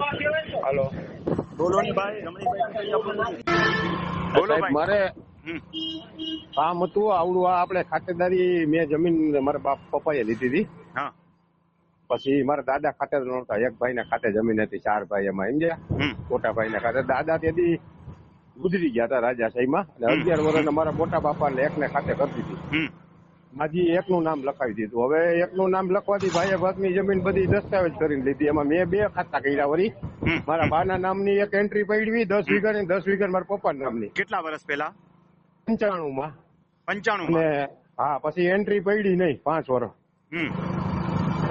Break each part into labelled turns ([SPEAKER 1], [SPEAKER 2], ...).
[SPEAKER 1] હાલો.
[SPEAKER 2] બોલો ને ભાઈ બોલો
[SPEAKER 1] મારે. કામ હતું આવડું આ આપણે ખાતેદારી મેં જમીન મારા બાપ પપ્પાએ લીધી હતી.
[SPEAKER 2] હા.
[SPEAKER 1] પછી મારા દાદા ખાતે નહોતા એક ભાઈના ખાતે જમીન હતી ચાર ભાઈ એમાં સમજ્યા? મોટા ભાઈ ને ખાતે. દાદા તેથી ગુજરી ગયા હતા રાજાશાહીમાં અને. અગિયાર વર્ષના મારા મોટા બાપા ને એકને ખાતે કરી દીધી. માજી એકનું નામ લખાવી દીધું. હવે એકનું નામ લખવાથી ભાઈએ ભાગની જમીન બધી દસ્તાવેજ કરીને લીધી. એમાં મેં બે ખાતા કર્યા વળી. મારા બાના નામની એક એન્ટ્રી પડી દસ વીઘાની દસ વીઘા મારા પપ્પા નામની.
[SPEAKER 2] કેટલા વર્ષ પહેલા?
[SPEAKER 1] પંચાણું માં
[SPEAKER 2] પંચાણું
[SPEAKER 1] અને હા પછી એન્ટ્રી પડી નહીં પાંચ વર્ષ.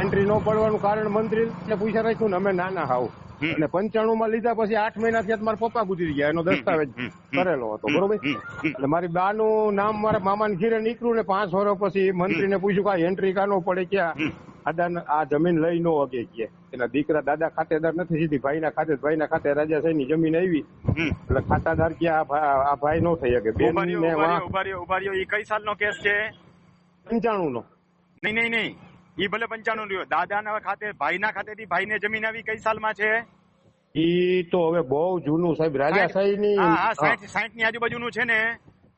[SPEAKER 1] એન્ટ્રી ન પડવાનું કારણ મંત્રી પૂછ્યા પૂછા રાખ્યું ને અમે નાના હાવ. અને પંચાણું માં લીધા પછી આઠ મહિના થયા મારા પપ્પા ગુજરી ગયા. એનો દસ્તાવેજ. કરેલો હતો બરોબર. એટલે મારી બાનું નામ મારા મામાને ઘીરે નીકળ્યું ને પાંચ વર્ષ પછી મંત્રીને પૂછ્યું કે આ એન્ટ્રી કાનો પડે ક્યાં. દાદા આ જમીન લઈ નો વગે કે. એના દીકરા દાદા ખાતેદાર નથી સીધી ભાઈના ખાતે ભાઈના ખાતે રાજાશાહીની જમીન આવી. એટલે ખાતાદાર કે આ ભાઈ નો થઈ શકે. બેન
[SPEAKER 2] ઊભા ઉભારીઓ
[SPEAKER 1] ને
[SPEAKER 2] ઊભા
[SPEAKER 1] વાંક
[SPEAKER 2] રહ્યો, ઊભા રહ્યો, ઊભા રહ્યો. ઈ કઈ સાલનો કેસ છે?
[SPEAKER 1] પંચાણું નો
[SPEAKER 2] નહીં નહીં નહીં. ઈ ભલે પંચાણું રહ્યો. દાદાના ખાતે ભાઈના ખાતેથી ભાઈને જમીન આવી કઈ સાલમાં છે?
[SPEAKER 1] ઈ તો હવે બહુ જૂનું સાહેબ
[SPEAKER 2] રાજાશાહી
[SPEAKER 1] ની
[SPEAKER 2] સાઠ સાઠની આજુબાજુનું છે ને?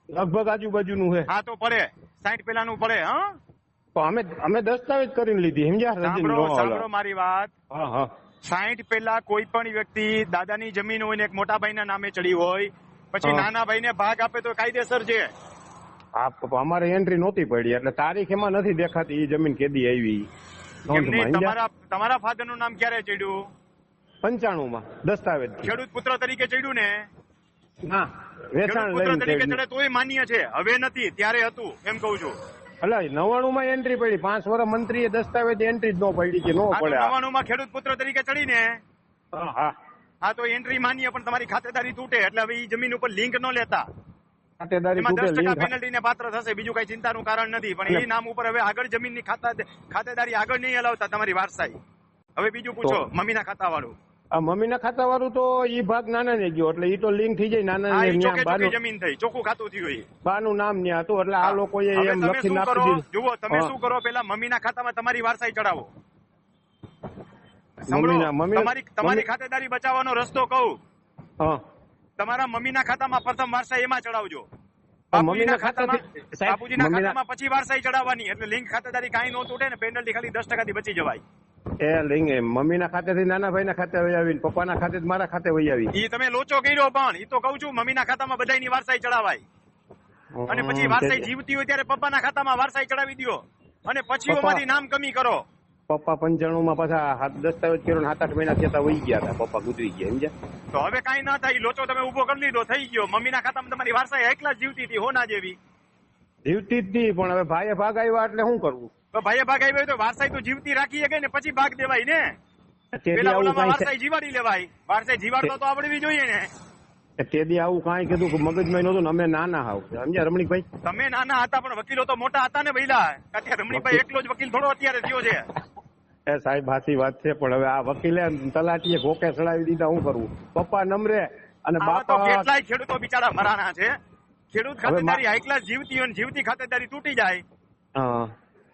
[SPEAKER 1] લગભગ આજુબાજુનું છે.
[SPEAKER 2] હા તો પડે. સાઠ પેલાનું પડે હા?
[SPEAKER 1] તો અમે અમે દસ્તાવેજ કરીને લીધી સમજ્યા
[SPEAKER 2] સાંભળો સાંભળો મારી વાત.
[SPEAKER 1] હા હા.
[SPEAKER 2] સાઠ પેલા કોઈ પણ વ્યક્તિ દાદાની જમીન હોય ને એક મોટા ભાઈના નામે ચડી હોય પછી
[SPEAKER 1] નાના
[SPEAKER 2] નાના ભાઈને ભાગ આપે તો કાયદેસર છે.
[SPEAKER 1] હા અમારે એન્ટ્રી નહોતી પડી એટલે તારીખ એમાં નથી દેખાતી એ જમીન કેદી આવી?
[SPEAKER 2] તમારા તમારા ફાધરનું નામ ક્યારે ચડ્યું?
[SPEAKER 1] પંચાણું માં દસ્તાવેજ.
[SPEAKER 2] ખેડૂત પુત્ર તરીકે ચડ્યું ને?
[SPEAKER 1] ના વેચાણ લઈને.
[SPEAKER 2] ચડે તોય માન્ય છે. હવે નથી ત્યારે હતું એમ કઉ છું.
[SPEAKER 1] એટલે નવાણું માં એન્ટ્રી પડી. પાંચ વર્ષ મંત્રીએ દસ્તાવેજ એન્ટ્રી જ ન પડી કે ન પડે
[SPEAKER 2] નવાણું માં ખેડૂત પુત્ર તરીકે ચડીને
[SPEAKER 1] હા હા.
[SPEAKER 2] તો એન્ટ્રી માન્ય પણ તમારી ખાતેદારી તૂટે એટલે હવે એ જમીન ઉપર લિંક ન લેતા.
[SPEAKER 1] ખાતેદારી
[SPEAKER 2] પેનલ્ટી ને પાત્ર થશે બીજું કઈ ચિંતાનું કારણ નથી. પણ એ નામ ઉપર હવે આગળ જમીનની ખાતેદારી આગળ નહીં હલાવતા તમારી વારસાઈ. હવે બીજું પૂછો મમ્મીના ખાતા વાળું
[SPEAKER 1] મમ્મીના ખાતા વાળું તો ઈ ભાગ નાના ને ગયો એટલે ઈ તો લિંક થઈ જાય નાના
[SPEAKER 2] હા
[SPEAKER 1] ને
[SPEAKER 2] ઈ
[SPEAKER 1] ન્યા
[SPEAKER 2] ચોખ્ખે ચોખ્ખી
[SPEAKER 1] બાનું
[SPEAKER 2] જમીન થઈ ચોખ્ખું ખાતું થયું
[SPEAKER 1] બાનું નામ ન્યા હતું એટલે આ
[SPEAKER 2] લોકો
[SPEAKER 1] એમ દીધું.
[SPEAKER 2] જુઓ તમે શું કરો? પેલા મમ્મીના ખાતામાં તમારી વારસાઈ ચડાવો તમારી તમારી ખાતેદારી બચાવવાનો રસ્તો કહું.
[SPEAKER 1] હા.
[SPEAKER 2] તમારા મમ્મીના ખાતામાં પ્રથમ વારસાઈ એમાં ચડાવજો.
[SPEAKER 1] મમ્મીના
[SPEAKER 2] ખાતામાં બાપુજીના ખાતામાં પછી વારસાઈ ચડાવવાની. એટલે લિંક ખાતેદારી કાંઈ ન તૂટે ને પેનલ્ટી ખાલી દસ ટકાથી બચી જવાય.
[SPEAKER 1] એ લિંક મમ્મીના ખાતેથી નાના ભાઈના ખાતે વહી આવી ને પપ્પાના ખાતે મારા ખાતે વહી આવી.
[SPEAKER 2] ઈ તમે લોચો કર્યો પણ એ તો કઉ છું મમ્મીના ખાતામાં બધાયની વારસાઈ ચડાવાય. અને પછી વારસાઈ જીવતી હોય ત્યારે પપ્પાના ખાતામાં વારસાઈ ચડાવી દ્યો. અને પછી ઓમાંથી નામ કમી કરો.
[SPEAKER 1] પપ્પા પંચાણું માં પાછા દસ્તાવેજ કર્યો સાત આઠ મહિના થયા વહી ગયા હતા પપ્પા ગુજરી ગયા સમજ્યા?
[SPEAKER 2] તો હવે કઈ ના થાય લોચો તમે ઊભો કરી લીધો થઈ ગયો. મમ્મીના ખાતામાં તમારી વારસાઈ એકલા જીવતી હતી હોના જેવી.
[SPEAKER 1] જીવતી જ નહીં પણ હવે ભાઈએ ભાગ આવ્યા એટલે શું કરવું?
[SPEAKER 2] તો ભાઈએ ભાગ આવ્યો તો વારસાઈ તો જીવતી રાખી ગઈ ને પછી ભાગ દેવાય ને? પેલા ઓલામાં વારસાઈ જીવાડી લેવાય. વારસાઈ જીવાડતો તો આવડવી જોઈએ ને.
[SPEAKER 1] તે તેથી આવું કાંઈ કીધું કે મગજમાં નતું અમે નાના હાવ સમજ્યા રમણીકભાઈ?
[SPEAKER 2] તમે નાના હતા પણ વકીલો તો મોટા હતા ને ભાઈલા અત્યારે રમણીભાઈ એકલો જ વકીલ થોડો અત્યારે થયો છે.
[SPEAKER 1] એ સાહેબ સાચી વાત છે પણ હવે આ વકીલે તલાટીએ ભોકે ચડાવી દીધા હું કરવું? પપ્પા નમરે અને બાપા
[SPEAKER 2] કેટલાય ખેડૂતો બિચારા મરાના છે. ખેડૂત ખાતેદારી હાઈ ક્લાસ જીવતી હોય જીવતી ખાતેદારી તૂટી જાય.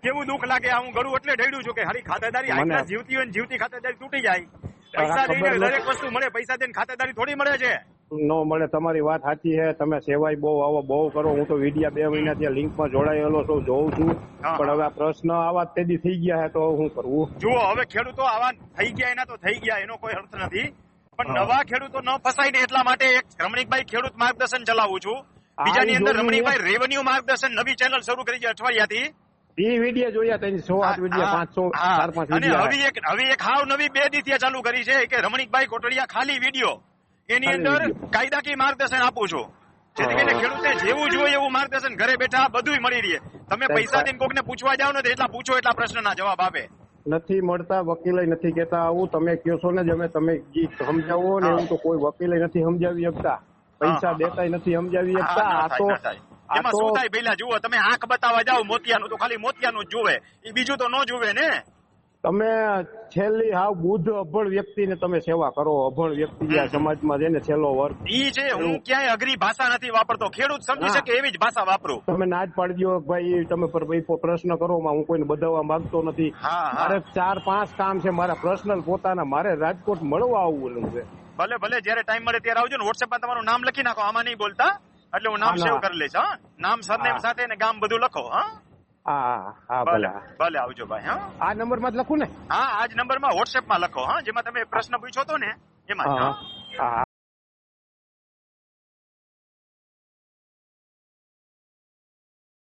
[SPEAKER 2] કેવું દુઃખ લાગે હું ગળું એટલે ઢેડ્યું છું કે હારી ખાતેદારી હાઈ ક્લાસ જીવતી હોય જીવતી ખાતેદારી તૂટી જાય. પૈસા દઈને દરેક વસ્તુ મળે પૈસા દઈને ખાતેદારી થોડી મળે છે.
[SPEAKER 1] નો મળે તમારી વાત સાચી છે. તમે સેવાય બહુ આવો બહુ કરો. હું તો વિડિયા બે મહિના ત્યાં લિંકમાં જોડાયેલો છું જોઉં છું. પણ હવે આ પ્રશ્ન આવા જ થઈ ગયા છે તો હું કરવું?
[SPEAKER 2] જુઓ હવે ખેડૂતો આવા થઈ ગયા એના તો થઈ ગયા એનો કોઈ અર્થ નથી. પણ નવા ખેડૂતો ન ફસાય ને એટલા માટે એક રમણીકભાઈ ખેડૂત માર્ગદર્શન ચલાવું છું. બીજાની અંદર રમણીકભાઈ રેવન્યુ માર્ગદર્શન નવી ચેનલ શરૂ કરી છે અઠવાડિયાથી.
[SPEAKER 1] એ વિડિયા જોયા ત્રણ સો આઠ વિડિયા પાંચસો ચાર પાંચ
[SPEAKER 2] અને હવે એક હવે એક હાવ નવી બે દીતિયા ચાલુ કરી છે. કે રમણીકભાઈ કોટડિયા ખાલી વીડિયો. એની અંદર કાયદાકીય માર્ગદર્શન આપું છું. જેથી કરીને ખેડૂતને જેવું જોઈએ એવું માર્ગદર્શન ઘરે બેઠા બધું મળી રહે. તમે પૈસા દઈને કોકને પૂછવા જાવ ને એટલા પૂછો એટલા પ્રશ્નના જવાબ આપે.
[SPEAKER 1] નથી મળતા વકીલે નથી કેતા આવું તમે કયો છો ને જ અમે તમે જી સમજાવો ને. એવું તો કોઈ વકીલે નથી સમજાવી શકતા. પૈસા દેતા નથી સમજાવી શકતા. આ તો
[SPEAKER 2] એમાં શું થાય? પેલા જુઓ તમે આંખ બતાવવા જાવ મોતિયાનું તો ખાલી મોતિયાનું જ જુએ. એ બીજું તો ન જુએ ને?
[SPEAKER 1] તમે છેલ્લી હાવ બુદ્ધ અભણ વ્યક્તિને તમે સેવા કરો. અભણ વ્યક્તિ જે આ સમાજમાં છે છેલ્લો વર્ગ.
[SPEAKER 2] ઈ છે હું ક્યાંય અઘરી ભાષા નથી વાપરતો. ખેડૂત સમજી શકે એવી જ ભાષા વાપરું.
[SPEAKER 1] તમે ના જ પાડી દો ભાઈ તમે પ્રશ્ન કરો હું કોઈને બધાવવા માંગતો નથી.
[SPEAKER 2] હા હા.
[SPEAKER 1] મારે ચાર પાંચ કામ છે મારા પર્સનલ પોતાના મારે રાજકોટ મળવા આવવું છે.
[SPEAKER 2] ભલે ભલે જયારે ટાઈમ મળે ત્યારે આવજો ને. વોટ્સએપમાં તમારું નામ લખી નાખો. આમાં નહીં બોલતા. એટલે હું નામ સેવ કરી લઈશ હા. નામ સરનેમ સાથે ને ગામ બધું લખો હા.
[SPEAKER 1] હા હા
[SPEAKER 2] ભલે.
[SPEAKER 1] ભલે
[SPEAKER 2] ભલે આવજો ભાઈ હા?
[SPEAKER 1] આ નંબરમાં લખું ને?
[SPEAKER 2] હા આજ નંબરમાં વોટ્સએપ વોટ્સએપમાં લખો હા? જેમાં તમે પ્રશ્ન પૂછ્યો હતો ને એમાં
[SPEAKER 1] હા.